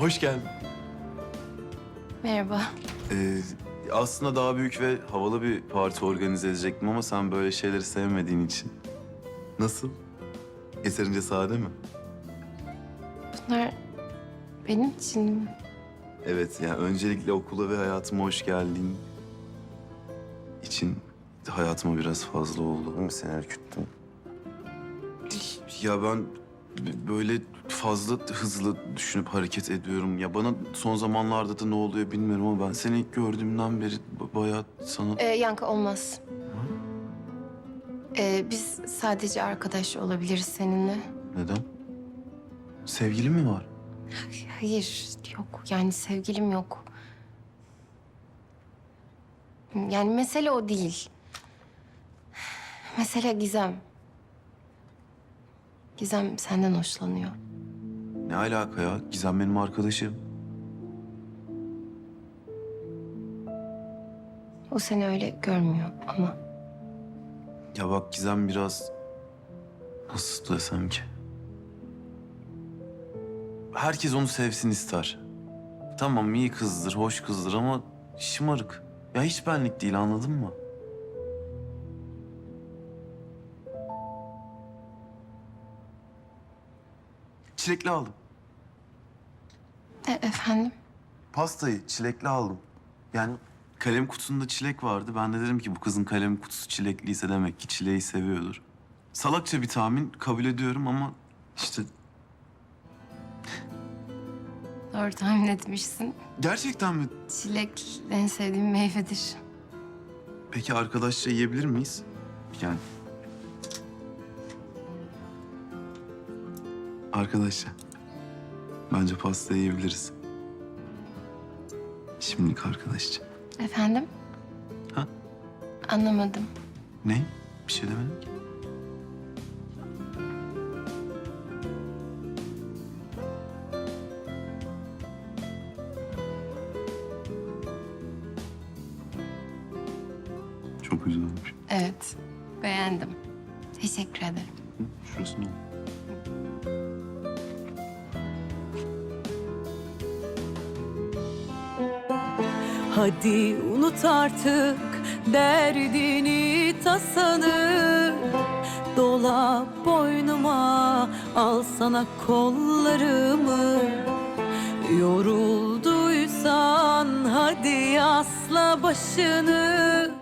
Hoş geldin. Merhaba. Ee, aslında daha büyük ve havalı bir parti organize edecektim ama sen böyle şeyleri sevmediğin için. Nasıl? Yeterince sade mi? Bunlar benim için mi? Evet, yani öncelikle okula ve hayatıma hoş geldiğin için hayatıma biraz fazla oldu. Ama seni ürküttüm. Ya ben böyle fazla hızlı düşünüp hareket ediyorum. Ya bana son zamanlarda da ne oluyor bilmiyorum ama ben seni ilk gördüğümden beri bayağı sana... Ee, Yankı olmaz. Ee, biz sadece arkadaş olabiliriz seninle. Neden? Sevgili mi var? Hayır, yok. Yani sevgilim yok. Yani mesele o değil. Mesele Gizem. Gizem senden hoşlanıyor. Ne alaka ya? Gizem benim arkadaşım. O seni öyle görmüyor ama. Ya bak Gizem biraz... Nasıl desem ki? Herkes onu sevsin ister. Tamam iyi kızdır, hoş kızdır ama şımarık. Ya hiç benlik değil anladın mı? Çilekli aldım. E, efendim? Pastayı çilekli aldım. Yani kalem kutusunda çilek vardı. Ben de dedim ki bu kızın kalem kutusu çilekliyse demek ki çileği seviyordur. Salakça bir tahmin kabul ediyorum ama işte Doğru tahmin etmişsin. gerçekten mi? Çilek en sevdiğim meyvedir. Peki arkadaşça yiyebilir miyiz? Yani arkadaşça bence pasta yiyebiliriz. Şimdilik arkadaşça. Efendim? Ha? Anlamadım. Ne? Bir şey demedim ki. Çok güzel olmuş. Evet, beğendim. Teşekkür ederim. Şurası ne? Hadi unut artık derdini tasanı. Dola boynuma al sana kollarımı. Yorulduysan hadi asla başını